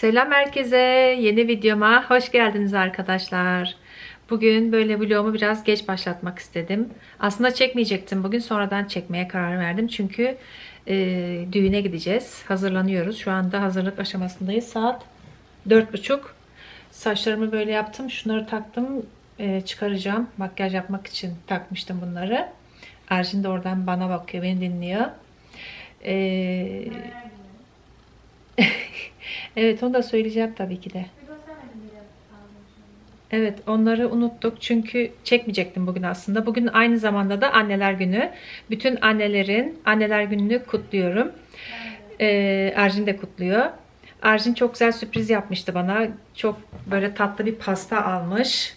Selam herkese. Yeni videoma hoş geldiniz arkadaşlar. Bugün böyle vlogumu biraz geç başlatmak istedim. Aslında çekmeyecektim. Bugün sonradan çekmeye karar verdim. Çünkü e, düğüne gideceğiz. Hazırlanıyoruz. Şu anda hazırlık aşamasındayız. Saat 4.30. Saçlarımı böyle yaptım. Şunları taktım. E, çıkaracağım. Makyaj yapmak için takmıştım bunları. Ercin de oradan bana bakıyor. Beni dinliyor. Eee Evet onu da söyleyeceğim tabii ki de. Evet onları unuttuk çünkü çekmeyecektim bugün aslında. Bugün aynı zamanda da anneler günü. Bütün annelerin anneler gününü kutluyorum. Ee, Erjin de kutluyor. Erjin çok güzel sürpriz yapmıştı bana. Çok böyle tatlı bir pasta almış.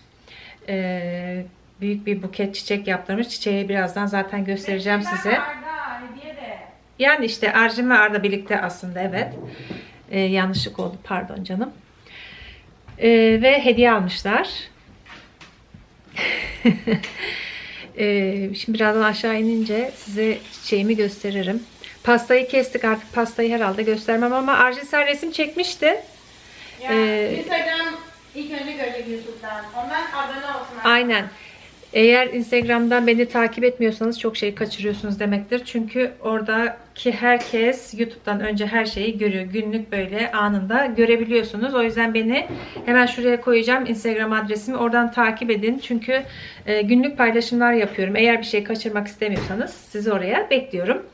Ee, büyük bir buket çiçek yaptırmış. Çiçeği birazdan zaten göstereceğim size. Yani işte Erjin ve Arda birlikte aslında evet. Ee, yanlışlık oldu pardon canım. Ee, ve hediye almışlar. Ee, şimdi birazdan aşağı inince size çiçeğimi gösteririm. Pastayı kestik artık pastayı herhalde göstermem ama Arjin sen resim çekmiştin. Ya, Ee, Instagram ilk önce görecek YouTube'dan. Ondan abone olsun. Aynen. Eğer Instagram'dan beni takip etmiyorsanız çok şey kaçırıyorsunuz demektir. Çünkü oradaki herkes YouTube'dan önce her şeyi görüyor. Günlük böyle anında görebiliyorsunuz. O yüzden beni hemen şuraya koyacağım Instagram adresimi. Oradan takip edin. Çünkü e, günlük paylaşımlar yapıyorum. Eğer bir şey kaçırmak istemiyorsanız sizi oraya bekliyorum.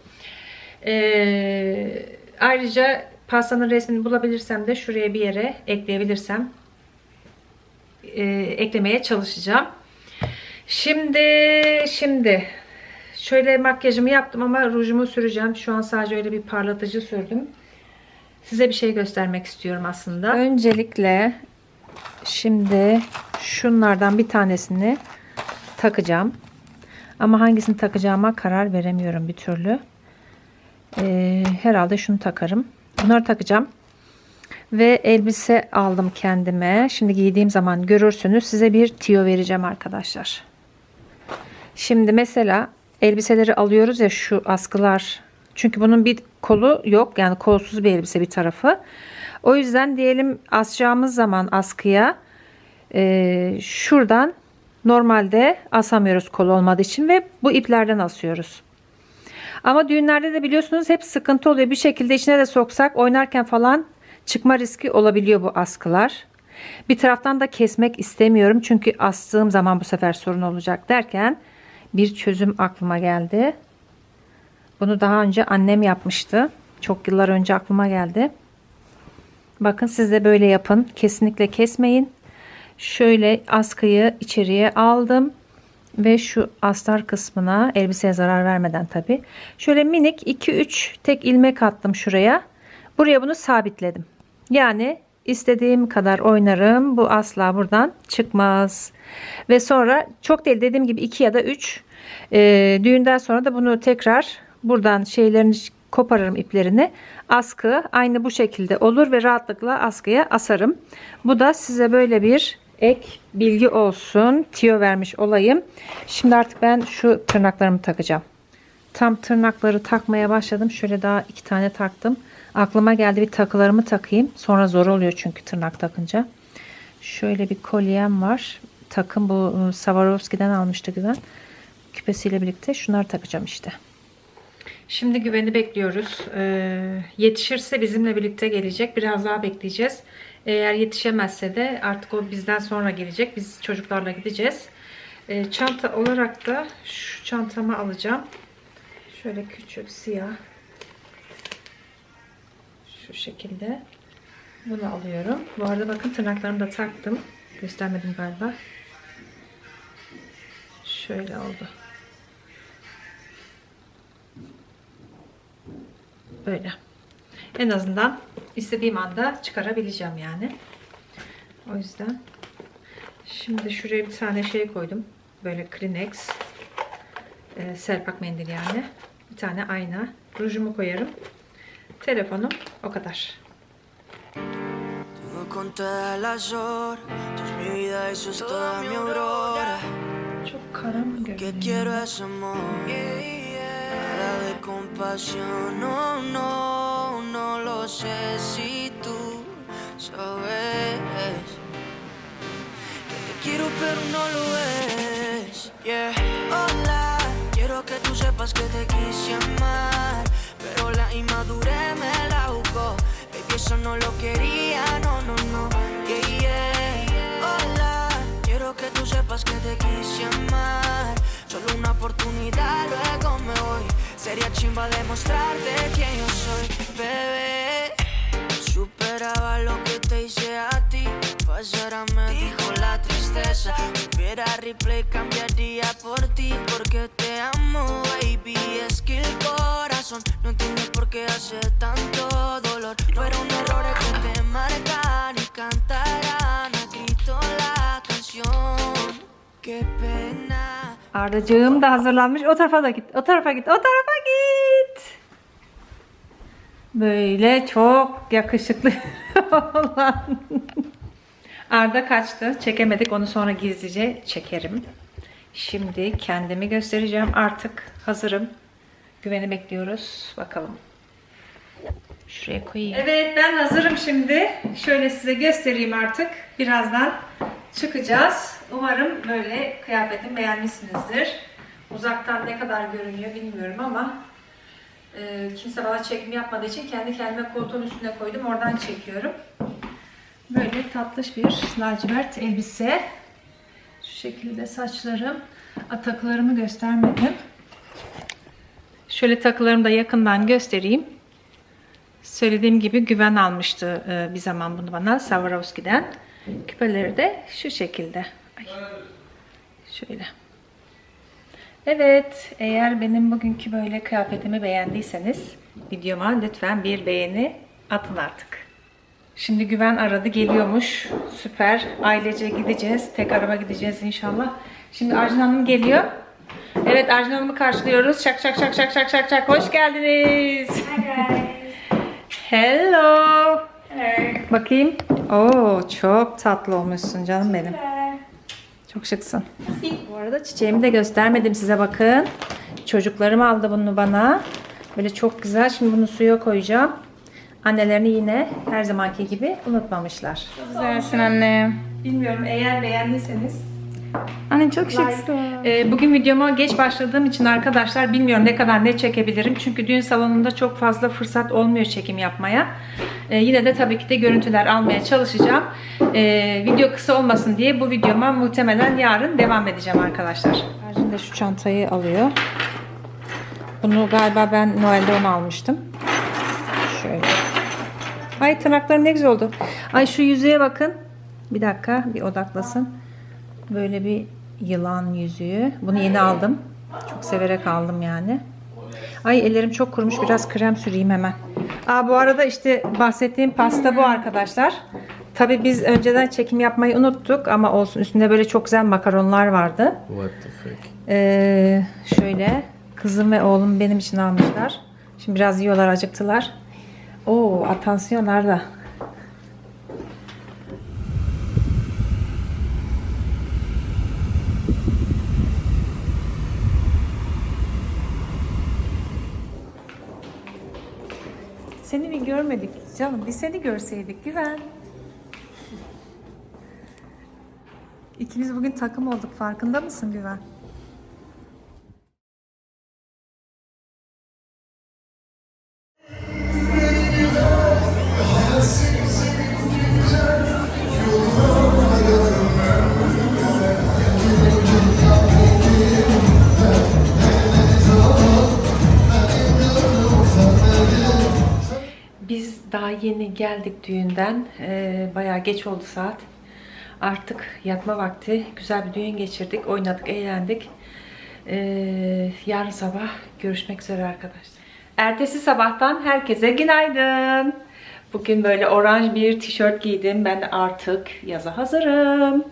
E, ayrıca pastanın resmini bulabilirsem de şuraya bir yere ekleyebilirsem e, eklemeye çalışacağım. Şimdi şimdi şöyle makyajımı yaptım ama rujumu süreceğim. Şu an sadece öyle bir parlatıcı sürdüm. Size bir şey göstermek istiyorum aslında. Öncelikle şimdi şunlardan bir tanesini takacağım. Ama hangisini takacağıma karar veremiyorum bir türlü. Ee, herhalde şunu takarım. Bunları takacağım. Ve elbise aldım kendime. Şimdi giydiğim zaman görürsünüz. Size bir tiyo vereceğim arkadaşlar. Şimdi mesela elbiseleri alıyoruz ya şu askılar. Çünkü bunun bir kolu yok. Yani kolsuz bir elbise bir tarafı. O yüzden diyelim asacağımız zaman askıya e, şuradan normalde asamıyoruz kol olmadığı için ve bu iplerden asıyoruz. Ama düğünlerde de biliyorsunuz hep sıkıntı oluyor. Bir şekilde içine de soksak oynarken falan çıkma riski olabiliyor bu askılar. Bir taraftan da kesmek istemiyorum. Çünkü astığım zaman bu sefer sorun olacak derken bir çözüm aklıma geldi. Bunu daha önce annem yapmıştı. Çok yıllar önce aklıma geldi. Bakın siz de böyle yapın. Kesinlikle kesmeyin. Şöyle askıyı içeriye aldım ve şu astar kısmına elbiseye zarar vermeden tabi. Şöyle minik 2-3 tek ilmek attım şuraya. Buraya bunu sabitledim. Yani istediğim kadar oynarım. Bu asla buradan çıkmaz. Ve sonra çok değil dediğim gibi 2 ya da 3 e, düğünden sonra da bunu tekrar buradan şeylerini koparırım iplerini. Askı aynı bu şekilde olur ve rahatlıkla askıya asarım. Bu da size böyle bir ek bilgi olsun. Tiyo vermiş olayım. Şimdi artık ben şu tırnaklarımı takacağım. Tam tırnakları takmaya başladım. Şöyle daha iki tane taktım. Aklıma geldi bir takılarımı takayım. Sonra zor oluyor çünkü tırnak takınca. Şöyle bir kolyem var. Takım bu ıı, Swarovski'den almıştı Güven. Küpesiyle birlikte şunları takacağım işte. Şimdi Güven'i bekliyoruz. Ee, yetişirse bizimle birlikte gelecek. Biraz daha bekleyeceğiz. Eğer yetişemezse de artık o bizden sonra gelecek. Biz çocuklarla gideceğiz. Ee, çanta olarak da şu çantamı alacağım. Şöyle küçük siyah. Şu şekilde. Bunu alıyorum. Bu arada bakın tırnaklarımı da taktım. Göstermedim galiba. Şöyle oldu. Böyle. En azından istediğim anda çıkarabileceğim yani. O yüzden şimdi şuraya bir tane şey koydum. Böyle Kleenex. E, serpak mendil yani. Bir tane ayna. Rujumu koyarım. Telefonum o kadar. Quiero. No, no, no lo sé si tú sabes quiero, pero no lo ves. Yeah. Hola, quiero que tú sepas que te quise amar la inmadurez me la jugó. Baby, eso no lo quería, no, no, no. Yeah, yeah. Hola, quiero que tú sepas que te quise amar. Solo una oportunidad, luego me voy. Sería chimba demostrarte quién yo soy, bebé. Superaba lo que te hice a ti. Pasara me dijo la tristeza. Hubiera replay, cambiaría por ti. Porque te amo, corazón no entiende por qué hace tanto dolor. Fueron errores que te marcan y cantarán a grito la canción. Qué pena. Ardacığım da hazırlanmış. O tarafa da git. O tarafa git. O tarafa git. Böyle çok yakışıklı olan. Arda kaçtı. Çekemedik. Onu sonra gizlice çekerim. Şimdi kendimi göstereceğim. Artık hazırım. Güveni bekliyoruz. Bakalım. Şuraya koyayım. Evet ben hazırım şimdi. Şöyle size göstereyim artık. Birazdan çıkacağız. Umarım böyle kıyafetimi beğenmişsinizdir. Uzaktan ne kadar görünüyor bilmiyorum ama e, kimse bana çekim yapmadığı için kendi kendime koltuğun üstüne koydum. Oradan çekiyorum. Böyle tatlış bir lacivert elbise. Şu şekilde saçlarım. Ataklarımı göstermedim. Şöyle takılarımı da yakından göstereyim. Söylediğim gibi güven almıştı e, bir zaman bunu bana Swarovski'den. Küpeleri de şu şekilde. Ay. Şöyle. Evet, eğer benim bugünkü böyle kıyafetimi beğendiyseniz videoma lütfen bir beğeni atın artık. Şimdi Güven aradı geliyormuş. Süper. Ailece gideceğiz. Tek araba gideceğiz inşallah. Şimdi Arjun Hanım geliyor. Evet Arjun Hanım'ı karşılıyoruz. Şak şak şak şak şak şak şak. Hoş geldiniz. Hello. Bakayım. Oo çok tatlı olmuşsun canım benim. Çok şıksın. Bu arada çiçeğimi de göstermedim size bakın. Çocuklarım aldı bunu bana. Böyle çok güzel. Şimdi bunu suya koyacağım. Annelerini yine her zamanki gibi unutmamışlar. Güzelsin anne. Bilmiyorum eğer beğendiyseniz. Anne çok şıksın. Ee, bugün videoma geç başladığım için arkadaşlar bilmiyorum ne kadar ne çekebilirim. Çünkü düğün salonunda çok fazla fırsat olmuyor çekim yapmaya. Ee, yine de tabii ki de görüntüler almaya çalışacağım. Ee, video kısa olmasın diye bu videoma muhtemelen yarın devam edeceğim arkadaşlar. Arjun de şu çantayı alıyor. Bunu galiba ben Noel'de onu almıştım. Şöyle. Ay tırnakları ne güzel oldu. Ay şu yüzüğe bakın. Bir dakika bir odaklasın. Böyle bir yılan yüzüğü. Bunu yeni aldım. Çok severek aldım yani. Ay ellerim çok kurumuş. Biraz krem süreyim hemen. Aa, bu arada işte bahsettiğim pasta bu arkadaşlar. Tabii biz önceden çekim yapmayı unuttuk ama olsun. Üstünde böyle çok güzel makaronlar vardı. What the frick? Ee, şöyle kızım ve oğlum benim için almışlar. Şimdi biraz yiyorlar, acıktılar. Oo, atansiyon Arda. Seni bir görmedik canım. Bir seni görseydik güven. İkimiz bugün takım olduk. Farkında mısın Güven? Geldik düğünden. Ee, bayağı geç oldu saat. Artık yatma vakti. Güzel bir düğün geçirdik. Oynadık, eğlendik. Ee, yarın sabah görüşmek üzere arkadaşlar. Ertesi sabahtan herkese günaydın. Bugün böyle oranj bir tişört giydim. Ben artık yaza hazırım.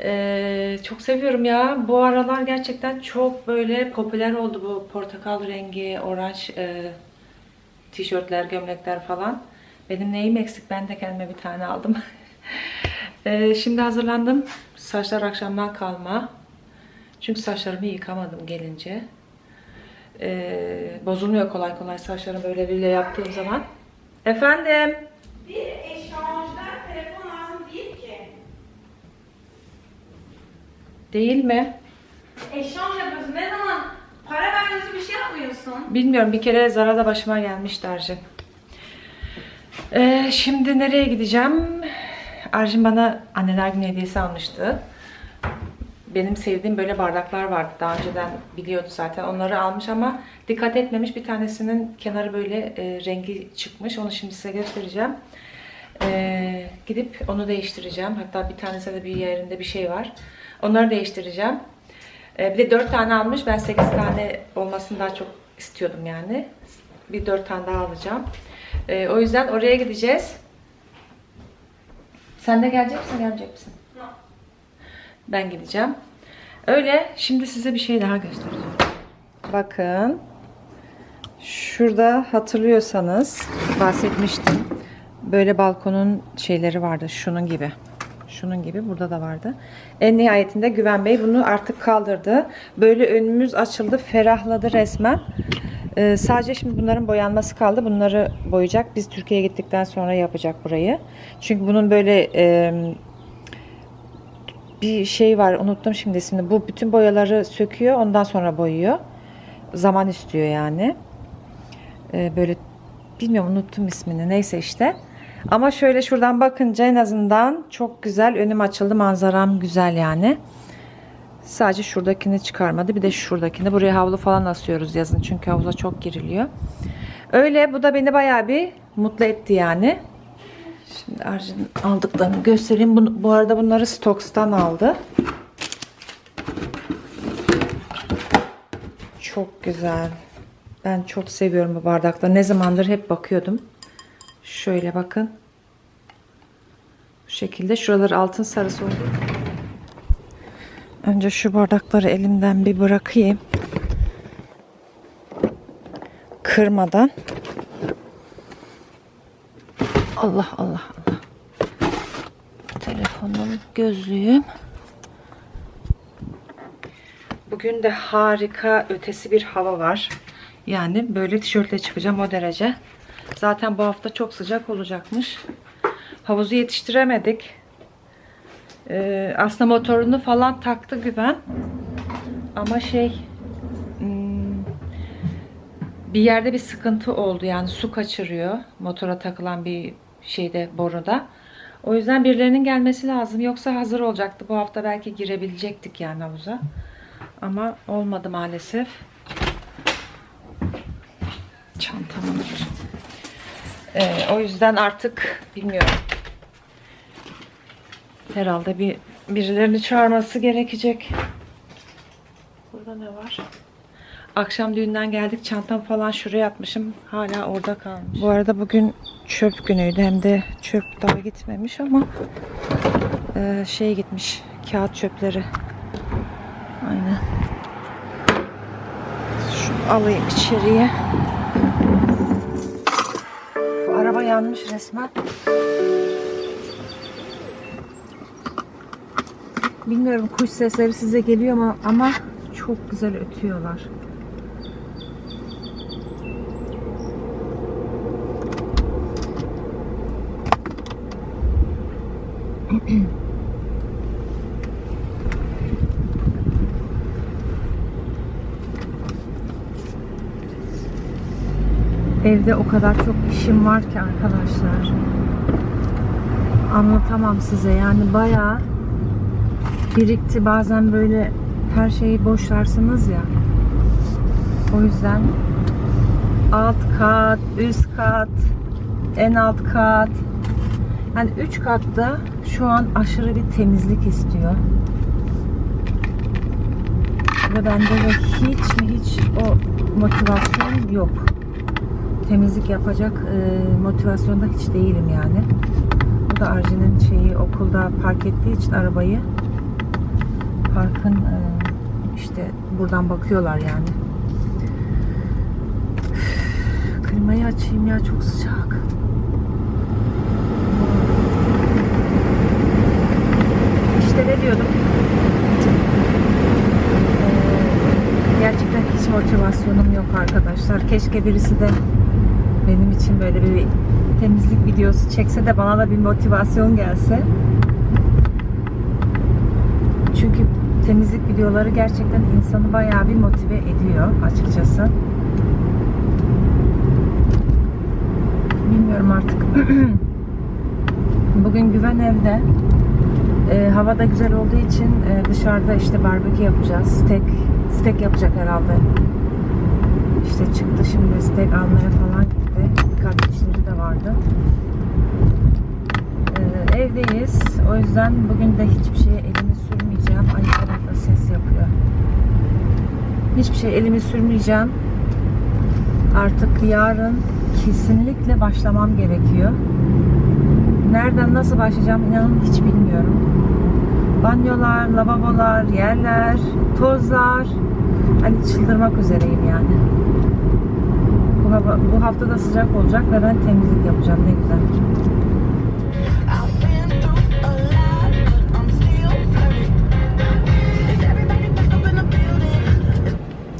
Ee, çok seviyorum ya. Bu aralar gerçekten çok böyle popüler oldu bu portakal rengi, oranj e, tişörtler, gömlekler falan. Benim neyim eksik? Ben de kendime bir tane aldım. Ee, şimdi hazırlandım. Saçlar akşamdan kalma. Çünkü saçlarımı yıkamadım gelince. Ee, bozulmuyor kolay kolay saçlarım böyle bile yaptığım zaman. Efendim? Bir eşyancıdan telefon lazım değil ki. Değil mi? Eşyon yapıyorsun. Ne zaman? Para vermiyorsun bir şey yapmıyorsun. Bilmiyorum bir kere Zara'da başıma gelmişti Arjin. Ee, şimdi nereye gideceğim? Arjin bana anneler günü hediyesi almıştı. Benim sevdiğim böyle bardaklar vardı. Daha önceden biliyordu zaten. Onları almış ama dikkat etmemiş. Bir tanesinin kenarı böyle e, rengi çıkmış. Onu şimdi size göstereceğim. Ee, gidip onu değiştireceğim. Hatta bir tanesinde de bir yerinde bir şey var. Onları değiştireceğim. Ee, bir de 4 tane almış. Ben 8 tane olmasını daha çok istiyordum yani. Bir 4 tane daha alacağım. Ee, o yüzden oraya gideceğiz. Sen de gelecek misin, gelmeyecek misin? Ben gideceğim. Öyle. Şimdi size bir şey daha göstereceğim. Bakın. Şurada hatırlıyorsanız bahsetmiştim. Böyle balkonun şeyleri vardı. Şunun gibi. Şunun gibi burada da vardı. En nihayetinde Güven Bey bunu artık kaldırdı. Böyle önümüz açıldı. Ferahladı resmen. Ee, sadece şimdi bunların boyanması kaldı. Bunları boyayacak. Biz Türkiye'ye gittikten sonra yapacak burayı. Çünkü bunun böyle e, bir şey var unuttum şimdi ismini. Bu bütün boyaları söküyor ondan sonra boyuyor. Zaman istiyor yani. Ee, böyle bilmiyorum unuttum ismini. Neyse işte. Ama şöyle şuradan bakınca en azından çok güzel önüm açıldı. Manzaram güzel yani. Sadece şuradakini çıkarmadı. Bir de şuradakini. Buraya havlu falan asıyoruz yazın. Çünkü havuza çok giriliyor. Öyle bu da beni bayağı bir mutlu etti yani. Şimdi Arjun aldıklarını göstereyim. Bu, bu arada bunları Stocks'tan aldı. Çok güzel. Ben çok seviyorum bu bardakları. Ne zamandır hep bakıyordum. Şöyle bakın. Bu şekilde. Şuraları altın sarısı oldu. Önce şu bardakları elimden bir bırakayım. Kırmadan. Allah Allah Allah. Telefonum, gözlüğüm. Bugün de harika ötesi bir hava var. Yani böyle tişörtle çıkacağım o derece. Zaten bu hafta çok sıcak olacakmış. Havuzu yetiştiremedik. Ee, aslında motorunu falan taktı güven. Ama şey hmm, bir yerde bir sıkıntı oldu. Yani su kaçırıyor. Motora takılan bir şeyde boruda. O yüzden birilerinin gelmesi lazım. Yoksa hazır olacaktı. Bu hafta belki girebilecektik yani havuza. Ama olmadı maalesef. Çantamı. Ee, o yüzden artık bilmiyorum. Herhalde bir birilerini çağırması gerekecek. Burada ne var? Akşam düğünden geldik. Çantam falan şuraya atmışım. Hala orada kalmış. Bu arada bugün çöp günüydü. Hem de çöp daha gitmemiş ama e, şey gitmiş. Kağıt çöpleri. Aynen. Şunu alayım içeriye. Araba yanmış resmen. Bilmiyorum kuş sesleri size geliyor mu ama çok güzel ötüyorlar. Evde o kadar çok işim var ki arkadaşlar. Anlatamam size yani bayağı birikti. Bazen böyle her şeyi boşlarsınız ya. O yüzden alt kat, üst kat, en alt kat. Yani üç katta şu an aşırı bir temizlik istiyor. Ve bende de hiç mi hiç o motivasyon yok. Temizlik yapacak e, motivasyonda hiç değilim yani. Bu da Arjen'in şeyi okulda park ettiği için arabayı parkın e, işte buradan bakıyorlar yani. Klimayı açayım ya çok sıcak. İşte ne diyordum? Ee, Gerçekten hiç motivasyonum yok arkadaşlar. Keşke birisi de benim için böyle bir temizlik videosu çekse de bana da bir motivasyon gelse. Çünkü temizlik videoları gerçekten insanı bayağı bir motive ediyor açıkçası. Bilmiyorum artık. Bugün güven evde. Ee, hava da güzel olduğu için e, dışarıda işte barbekü yapacağız. Steak, steak yapacak herhalde. İşte çıktı şimdi steak almaya falan gitti. Birkaç işleri de vardı. Ee, evdeyiz. O yüzden bugün de hiçbir şeye elimi sürmeyeceğim. Ay tarafta ses yapıyor. Hiçbir şey elimi sürmeyeceğim. Artık yarın kesinlikle başlamam gerekiyor. Nereden nasıl başlayacağım inanın hiç bilmiyorum. Banyolar, lavabolar, yerler, tozlar. Hani çıldırmak üzereyim yani. Bu, bu hafta da sıcak olacak ve ben temizlik yapacağım. Ne güzel.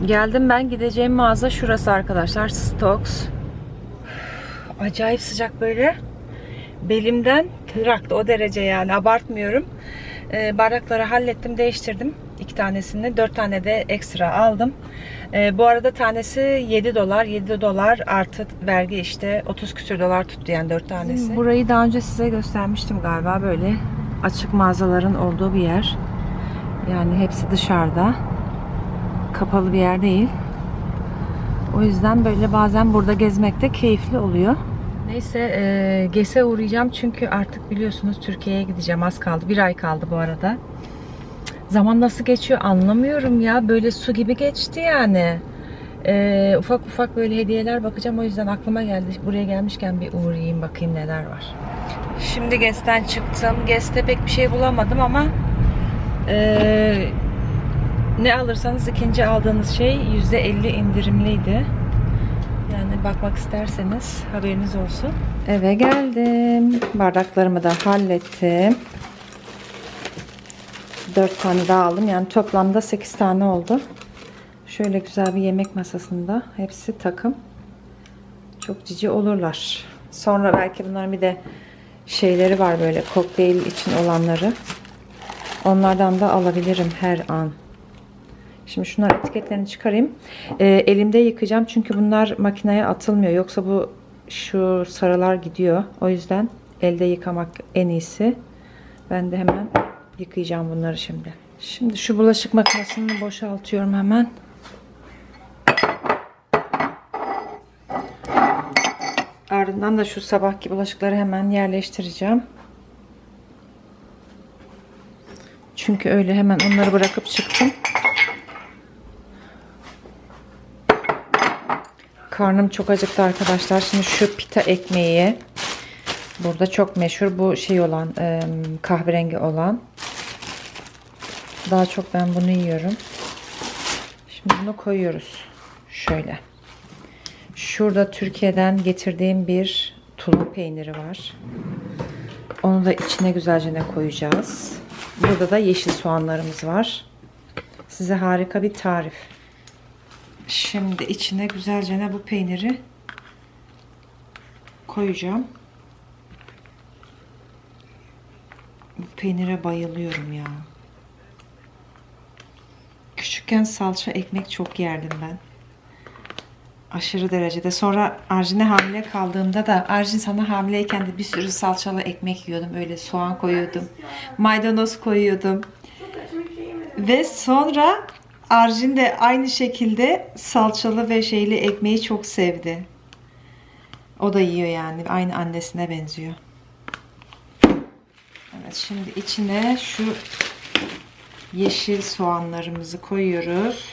Geldim ben gideceğim mağaza şurası arkadaşlar. Stokes. Acayip sıcak böyle. Belimden tıraktı o derece yani abartmıyorum. Ee, bardakları hallettim değiştirdim. iki tanesini. Dört tane de ekstra aldım. Ee, bu arada tanesi 7 dolar. 7 dolar artı vergi işte 30 küsür dolar tuttu yani dört tanesi. Burayı daha önce size göstermiştim galiba böyle açık mağazaların olduğu bir yer. Yani hepsi dışarıda kapalı bir yer değil. O yüzden böyle bazen burada gezmek de keyifli oluyor. Neyse e, GES'e uğrayacağım çünkü artık biliyorsunuz Türkiye'ye gideceğim. Az kaldı. Bir ay kaldı bu arada. Zaman nasıl geçiyor anlamıyorum ya. Böyle su gibi geçti yani. E, ufak ufak böyle hediyeler bakacağım. O yüzden aklıma geldi. Buraya gelmişken bir uğrayayım bakayım neler var. Şimdi GES'ten çıktım. GES'te pek bir şey bulamadım ama e, ne alırsanız ikinci aldığınız şey %50 indirimliydi. Yani bakmak isterseniz haberiniz olsun. Eve geldim. Bardaklarımı da hallettim. 4 tane daha aldım. Yani toplamda 8 tane oldu. Şöyle güzel bir yemek masasında. Hepsi takım. Çok cici olurlar. Sonra belki bunların bir de şeyleri var böyle kokteyl için olanları. Onlardan da alabilirim her an. Şimdi şunlar etiketlerini çıkarayım. Ee, elimde yıkayacağım çünkü bunlar makineye atılmıyor. Yoksa bu şu sarılar gidiyor. O yüzden elde yıkamak en iyisi. Ben de hemen yıkayacağım bunları şimdi. Şimdi şu bulaşık makinesini boşaltıyorum hemen. Ardından da şu sabahki bulaşıkları hemen yerleştireceğim. Çünkü öyle hemen onları bırakıp çıktım. Karnım çok acıktı arkadaşlar. Şimdi şu pita ekmeği. Burada çok meşhur bu şey olan kahverengi olan. Daha çok ben bunu yiyorum. Şimdi bunu koyuyoruz. Şöyle. Şurada Türkiye'den getirdiğim bir tulum peyniri var. Onu da içine güzelce ne koyacağız. Burada da yeşil soğanlarımız var. Size harika bir tarif. Şimdi içine güzelce ne bu peyniri koyacağım. Bu peynire bayılıyorum ya. Küçükken salça ekmek çok yerdim ben. Aşırı derecede. Sonra Arjin'e hamile kaldığımda da Arjin sana hamileyken de bir sürü salçalı ekmek yiyordum. Öyle soğan koyuyordum. Maydanoz koyuyordum. Ve sonra Arjin de aynı şekilde salçalı ve şeyli ekmeği çok sevdi. O da yiyor yani. Aynı annesine benziyor. Evet şimdi içine şu yeşil soğanlarımızı koyuyoruz.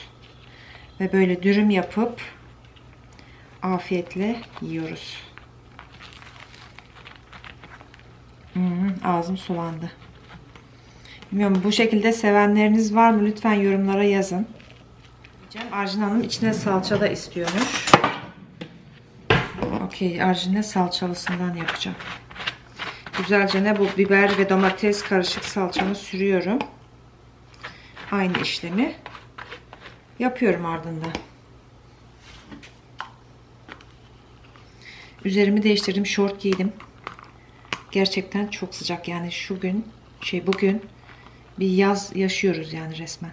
Ve böyle dürüm yapıp afiyetle yiyoruz. Hmm, ağzım sulandı. Bilmiyorum bu şekilde sevenleriniz var mı? Lütfen yorumlara yazın. Arjin Hanım içine salça da istiyormuş. Okey Arjin'e salçalısından yapacağım. Güzelce ne bu biber ve domates karışık salçamı sürüyorum. Aynı işlemi yapıyorum ardından. Üzerimi değiştirdim. Şort giydim. Gerçekten çok sıcak. Yani şu gün şey bugün Bir yaz yaşıyoruz yani resmen.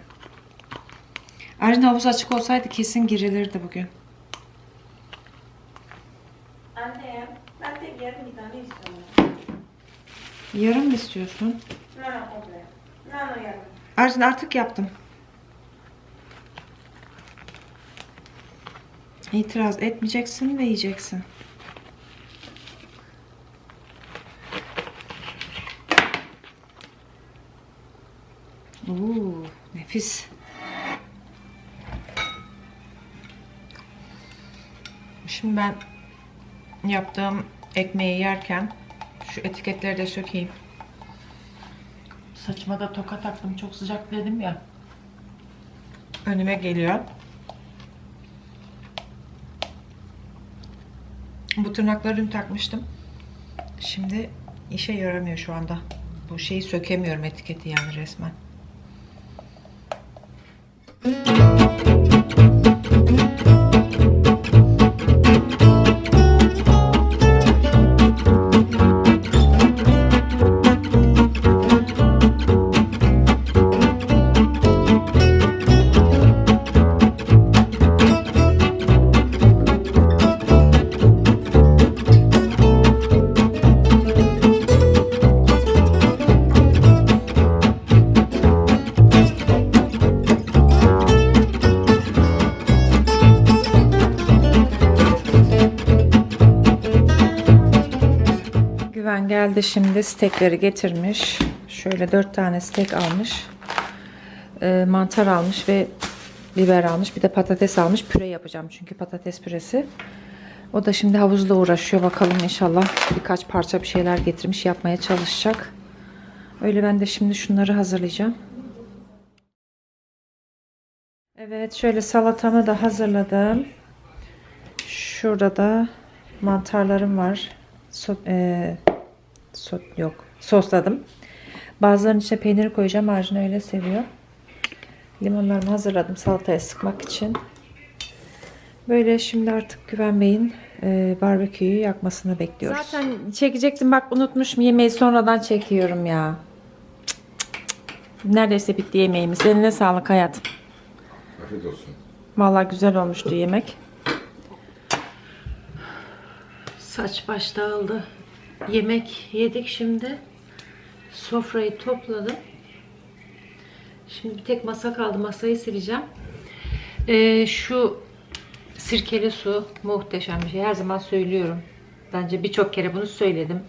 Arjin havuz açık olsaydı kesin girilirdi bugün. Anne, ben de yarım bir tane istiyorum. Yarın mı istiyorsun? No, no, komple. No, no, yarım. Arjin artık yaptım. İtiraz etmeyeceksin ve yiyeceksin. Oo, nefis. Şimdi ben yaptığım ekmeği yerken şu etiketleri de sökeyim. Saçıma da toka taktım. Çok sıcak dedim ya. Önüme geliyor. Bu tırnakları dün takmıştım. Şimdi işe yaramıyor şu anda. Bu şeyi sökemiyorum etiketi yani resmen. Geldi şimdi stekleri getirmiş. Şöyle dört tane stek almış. Ee, mantar almış ve biber almış. Bir de patates almış. Püre yapacağım çünkü patates püresi. O da şimdi havuzla uğraşıyor. Bakalım inşallah birkaç parça bir şeyler getirmiş. Yapmaya çalışacak. Öyle ben de şimdi şunları hazırlayacağım. Evet şöyle salatamı da hazırladım. Şurada da mantarlarım var. So, e, so- yok sosladım. Bazılarının içine peynir koyacağım. Arjun öyle seviyor. Limonlarımı hazırladım salataya sıkmak için. Böyle şimdi artık Güven Bey'in e, barbeküyü yakmasını bekliyoruz. Zaten çekecektim bak unutmuşum. Yemeği sonradan çekiyorum ya. Cık, cık, cık. Neredeyse bitti yemeğimiz. Eline sağlık hayatım. Afiyet olsun. Vallahi güzel olmuştu yemek. Saç baş dağıldı. Yemek yedik şimdi. Sofrayı topladım. Şimdi bir tek masa kaldı. Masayı sileceğim. Ee, şu sirkeli su muhteşem bir şey. Her zaman söylüyorum. Bence birçok kere bunu söyledim.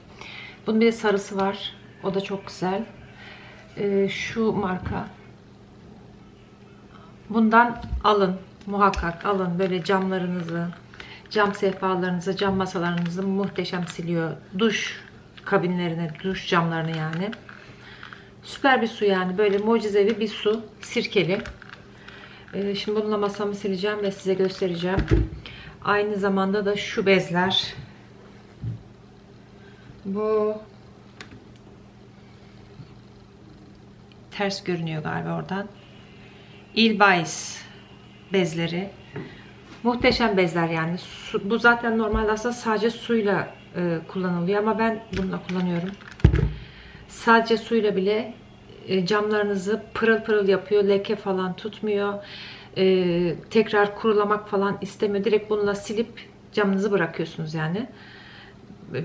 Bunun bir de sarısı var. O da çok güzel. Ee, şu marka Bundan alın. Muhakkak alın. Böyle camlarınızı, cam sehpalarınızı, cam masalarınızı muhteşem siliyor. Duş kabinlerini, duş camlarını yani. Süper bir su yani. Böyle mucizevi bir su. Sirkeli. Ee, şimdi bununla masamı sileceğim ve size göstereceğim. Aynı zamanda da şu bezler. Bu ters görünüyor galiba oradan. İlbais bezleri. Muhteşem bezler yani. Su- bu zaten normalde aslında sadece suyla e, kullanılıyor ama ben bununla kullanıyorum. Sadece suyla bile e, camlarınızı pırıl pırıl yapıyor. Leke falan tutmuyor. E, tekrar kurulamak falan istemiyor. Direkt bununla silip camınızı bırakıyorsunuz yani.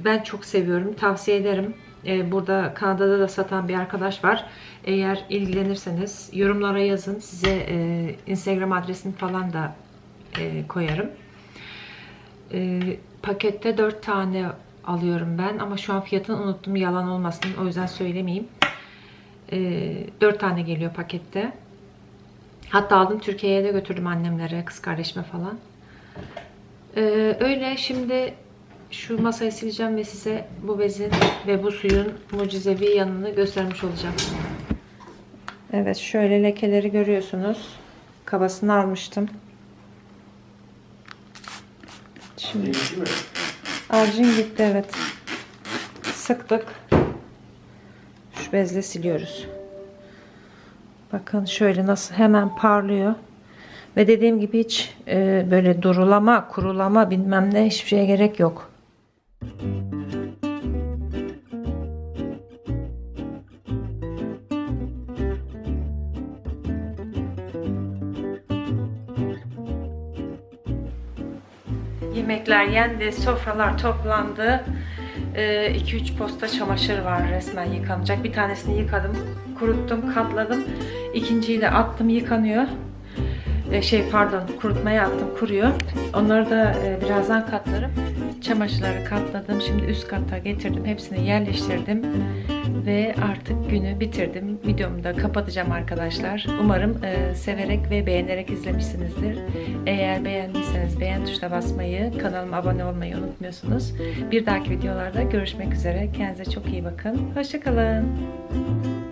Ben çok seviyorum. Tavsiye ederim. Ee, Burada Kanada'da da satan bir arkadaş var. Eğer ilgilenirseniz yorumlara yazın. Size e, Instagram adresini falan da e, koyarım. E, pakette 4 tane alıyorum ben. Ama şu an fiyatını unuttum. Yalan olmasın. O yüzden söylemeyeyim. E, 4 tane geliyor pakette. Hatta aldım Türkiye'ye de götürdüm annemlere, kız kardeşime falan. Ee, öyle şimdi şu masayı sileceğim ve size bu bezin ve bu suyun mucizevi yanını göstermiş olacağım. Evet şöyle lekeleri görüyorsunuz. Kabasını almıştım. Şimdi arjin gitti evet. Sıktık. Şu bezle siliyoruz. Bakın şöyle nasıl hemen parlıyor. Ve dediğim gibi hiç e, böyle durulama, kurulama bilmem ne hiçbir şeye gerek yok. Yemekler yendi, sofralar toplandı. 2-3 posta çamaşır var resmen yıkanacak. Bir tanesini yıkadım, kuruttum, katladım. İkinciyi de attım yıkanıyor. E, şey pardon kurutmaya attım kuruyor. Onları da e, birazdan katlarım. Çamaşırları katladım. Şimdi üst kata getirdim. Hepsini yerleştirdim. Ve artık günü bitirdim. Videomu da kapatacağım arkadaşlar. Umarım e, severek ve beğenerek izlemişsinizdir. Eğer beğendiyseniz beğen tuşuna basmayı, kanalıma abone olmayı unutmuyorsunuz. Bir dahaki videolarda görüşmek üzere. Kendinize çok iyi bakın. Hoşçakalın.